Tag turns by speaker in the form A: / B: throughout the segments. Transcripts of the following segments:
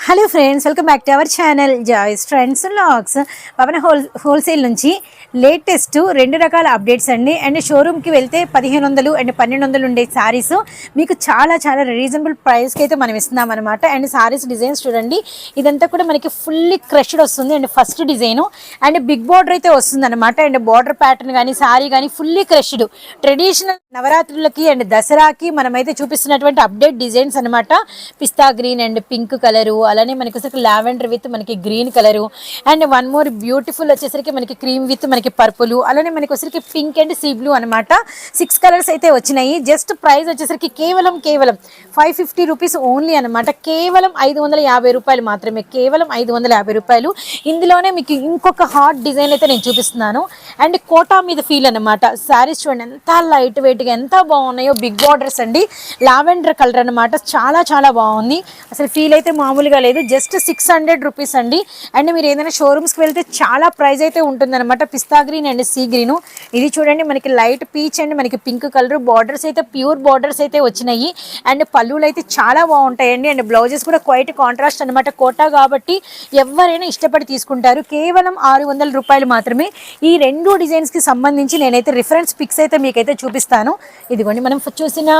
A: Hello friends welcome back to our channel Joyce friends లాక్స్ Pavan whole wholesale నుంచి latest రెండు రకాల అప్డేట్స్ అండి అండ్ షోరూమ్కి వెళ్తే పదిహేను వందలు అండ్ పన్నెండు వందలు ఉండే శారీస్ మీకు చాలా చాలా రీజనబుల్ ప్రైస్కి అయితే మనం ఇస్తున్నాం అనమాట అండ్ శారీస్ డిజైన్స్ చూడండి ఇదంతా కూడా మనకి ఫుల్లీ క్రష్డ్ వస్తుంది and first design and big border అయితే వస్తుంది అనమాట అండ్ బార్డర్ ప్యాటర్న్ కానీ శారీ కానీ ఫుల్లీ క్రష్డ్ ట్రెడిషనల్ నవరాత్రులకి అండ్ దసరాకి మనమైతే చూపిస్తున్నటువంటి అప్డేట్ డిజైన్స్ అనమాట pista green and pink colour అలానే మనకి వచ్చేసరికి లావెండర్ విత్ మనకి green colour. And one more beautiful వచ్చేసరికి మనకి క్రీమ్ విత్ మనకి పర్పుల్. అలానే మనకి వచ్చేసరికి పింక్ అండ్ సీ బ్లూ అనమాట సిక్స్ కలర్స్ అయితే వచ్చినాయి. జస్ట్ ప్రైస్ వచ్చేసరికి కేవలం కేవలం ఫైవ్ ఫిఫ్టీ రూపీస్ ఓన్లీ అనమాట కేవలం ఐదు వందల యాభై రూపాయలు మాత్రమే. కేవలం ఐదు వందల యాభై రూపాయలు. ఇందులోనే మీకు ఇంకొక హాట్ డిజైన్ అయితే నేను చూపిస్తున్నాను. అండ్ కోటా మీద ఫీల్ అనమాట శారీస్ చూడండి ఎంత లైట్ వెయిట్గా ఎంత బాగున్నాయో. బిగ్ బార్డర్స్ అండి. లావెండర్ కలర్ అనమాట చాలా చాలా బాగుంది. అసలు ఫీల్ అయితే మామూలుగా లేదు. జస్ట్ సిక్స్ హండ్రెడ్ రూపీస్ అండి. అండ్ మీరు ఏదైనా షోరూమ్స్కి వెళ్తే చాలా ప్రైస్ అయితే ఉంటుందన్నమాట. Pista green and sea green. ఇది చూడండి మనకి లైట్ పీచ్ అండ్ మనకి పింక్ కలర్. బార్డర్స్ అయితే ప్యూర్ బార్డర్స్ అయితే వచ్చినాయి. అండ్ పళ్ళులు అయితే చాలా బాగుంటాయండి. అండ్ బ్లౌజెస్ కూడా క్వైట్ కాంట్రాస్ట్ అనమాట కోటా కాబట్టి ఎవరైనా ఇష్టపడి తీసుకుంటారు. కేవలం ఆరు వందల రూపాయలు మాత్రమే. ఈ రెండు డిజైన్స్కి సంబంధించి నేనైతే రిఫరెన్స్ పిక్స్ అయితే మీకైతే చూపిస్తాను. ఇదిగోండి మనం చూసిన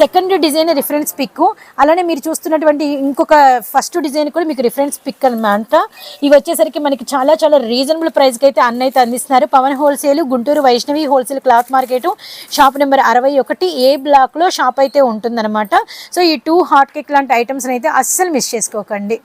A: సెకండ్ డిజైన్ రిఫరెన్స్ పిక్ అలానే మీరు చూస్తున్నటువంటి ఇంకొక ఫస్ట్ డిజైన్ కూడా మీకు రిఫరెన్స్ పిక్ అనమాట ఇవి వచ్చేసరికి మనకి చాలా చాలా రీజనబుల్ ప్రైస్కి అయితే అన్న అయితే అందిస్తున్నారు. Pavan wholesale Guntur Vaishnavi wholesale cloth market shop number అరవై ఒకటి ఏ బ్లాక్లో షాప్ అయితే ఉంటుందన్నమాట. సో ఈ టూ హాట్ కేక్ లాంటి ఐటమ్స్ని అయితే అస్సలు మిస్ చేసుకోకండి.